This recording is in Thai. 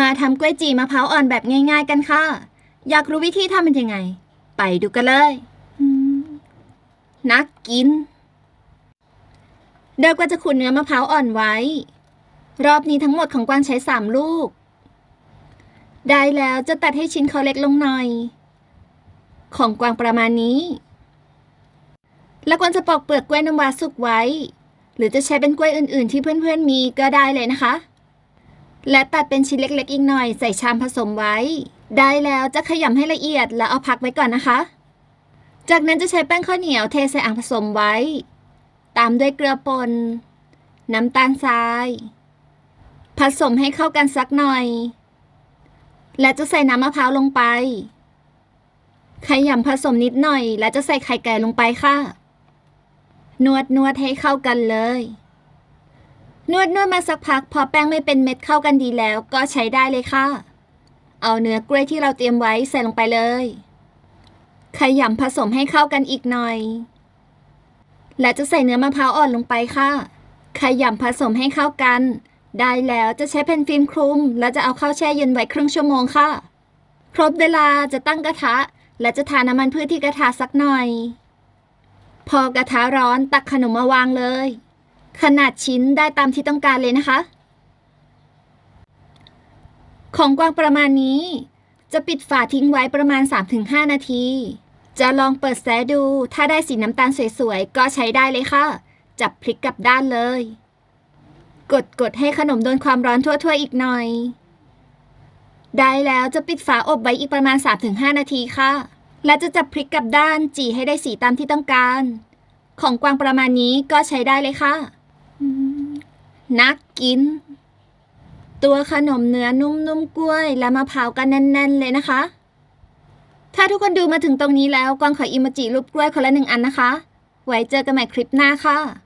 มาทำกล้วยจีมะพร้าวอ่อนแบบง่าย ๆ กันค่ะ อยากรู้วิธีทำเป็นยังไง ไปดูกันเลย นักกินเดยวก็จะขูดเนื้อมะพร้าวอ่อนไว้ รอบนี้ทั้งหมดของกวางใช้สามลูก ได้แล้วจะตัดให้ชิ้นเขาเล็กลงหน่อย ของกวางประมาณนี้ แล้วกวางจะปอกเปลือกกล้วยน้ำว้าสุกไว้ หรือจะใช้เป็นกล้วยอื่น ๆ ที่เพื่อนๆมีก็ได้เลยนะคะ และตัดเป็นชิ้นเล็กๆ อีกหน่อยใส่ชามผสมไว้ ได้แล้วจะขยำให้ละเอียดแล้วเอาพักไว้ก่อนนะคะ จากนั้นจะใช้แป้งข้าวเหนียวเทใส่อ่างผสมไว้ ตามด้วยเกลือป่นน้ำตาลทราย ผสมให้เข้ากันสักหน่อย และจะใส่น้ำมะพร้าวลงไป ขยำผสมนิดหน่อย และจะใส่ไข่ไก่ลงไปค่ะ นวดนวดให้เข้ากันเลย นวดนวดมาสักพักพอแป้งไม่เป็นเม็ดเข้ากันดีแล้วก็ใช้ได้เลยค่ะ เอาเนื้อกล้วยที่เราเตรียมไว้ใส่ลงไปเลย ขยำผสมให้เข้ากันอีกหน่อย และจะใส่เนื้อมะพร้าวอ่อนลงไปค่ะ ขยำผสมให้เข้ากัน ได้แล้วจะใช้แผ่นฟิล์มคลุม แล้วจะเอาเข้าแช่เย็นไว้ครึ่งชั่วโมงค่ะ ครบเวลาจะตั้งกระทะ และจะทาน้ำมันพืชที่กระทะสักหน่อย พอกระทะร้อนตักขนมมาวางเลย ขนาดชิ้นได้ตามที่ต้องการเลยนะคะ ของกวางประมาณนี้ จะปิดฝาทิ้งไว้ประมาณ 3-5 นาที จะลองเปิดแสดู ถ้าได้สีน้ำตาลสวยๆ ก็ใช้ได้เลยค่ะ จับพลิกกลับด้านเลย กดกดให้ขนมโดนความร้อนทั่วๆอีกหน่อย ได้แล้วจะปิดฝาอบไว้อีกประมาณ 3-5 นาทีค่ะ และจะจับพลิกกลับด้านจี่ให้ได้สีตามที่ต้องการของกวางประมาณนี้ก็ใช้ได้เลยค่ะ นักกิน ตัวขนมเนื้อนุ่มๆกล้วย และมะพร้าวกันแน่น ๆ เลยนะคะ ถ้าทุกคนดูมาถึงตรงนี้แล้วกวางขออิโมจิรูปกล้วยคนละหนึ่งอันนะคะ ไว้เจอกันใหม่คลิปหน้าค่ะ